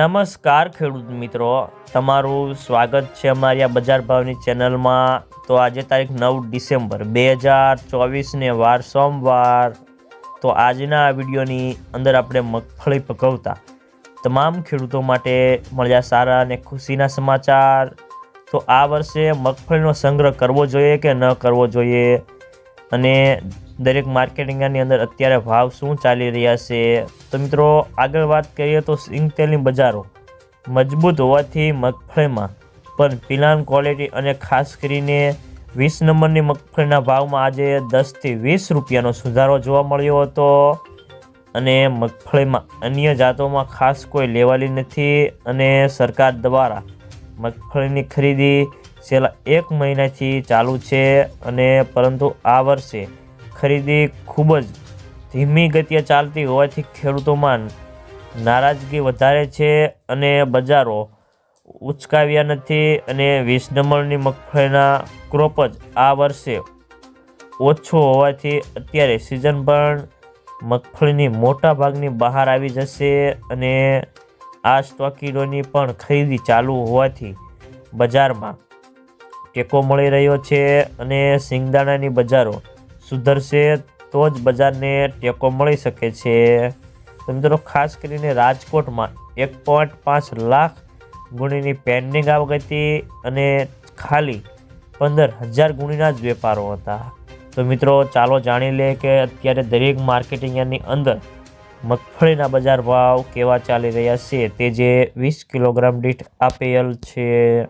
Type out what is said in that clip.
નમસ્કાર ખેડૂત મિત્રો, તમારું સ્વાગત છે અમારી આ બજાર ભાવની ચેનલમાં. તો આજે તારીખ નવ ડિસેમ્બર બે હજાર ચોવીસને વાર સોમવાર. તો આજના આ વિડીયોની અંદર આપણે મગફળી પકવતા તમામ ખેડૂતો માટે મળ્યા સારા અને ખુશીના સમાચાર. તો આ વર્ષે મગફળીનો સંગ્રહ કરવો જોઈએ કે ન કરવો જોઈએ? અને દરેક માર્કેટિંગની અંદર અત્યારે ભાવ શું ચાલી રહ્યા છે? તો મિત્રો, આગળ વાત કરીએ તો સિંગતેલની બજારો મજબૂત હોવાથી મગફળીમાં પણ પિલાન ક્વોલિટી અને ખાસ કરીને વીસ નંબરની મગફળીના ભાવમાં આજે દસથી વીસ રૂપિયાનો સુધારો જોવા મળ્યો હતો. અને મગફળીમાં અન્ય જાતોમાં ખાસ કોઈ લેવાલી નથી અને સરકાર દ્વારા મગફળીની ખરીદી છેલ્લા એક મહિનાથી ચાલુ છે અને પરંતુ આ વર્ષે ખરીદી ખૂબ જ ધીમી ગતિએ ચાલતી હોવાથી ખેડૂતોમાં નારાજગી વધારે છે અને બજારો ઉચકાવ્યા નથી અને વીસ નંબરની મગફળીના ક્રોપ જ આ વર્ષે ઓછો હોવાથી અત્યારે સિઝન પણ મગફળીની મોટા ભાગની બહાર આવી જશે અને આ સ્ટોકીડોની પણ ખરીદી ચાલુ હોવાથી બજારમાં ટેકો મળી રહ્યો છે અને સિંગદાણાની બજારો સુધરશે તો જ બજારને ટેકો મળી શકે છે. મિત્રો, ખાસ કરીને રાજકોટમાં એક પોઈન્ટ પાંચ લાખ ગુણીની પેન્ડિંગ આવક હતી અને ખાલી પંદર હજાર ગુણીના જ વેપારો હતા. તો મિત્રો, ચાલો જાણી લે કે અત્યારે દરેક માર્કેટિંગની અંદર મગફળીના બજાર ભાવ કેવા ચાલી રહ્યા છે? તે જે વીસ કિલોગ્રામ દીઠ આપેલ છે.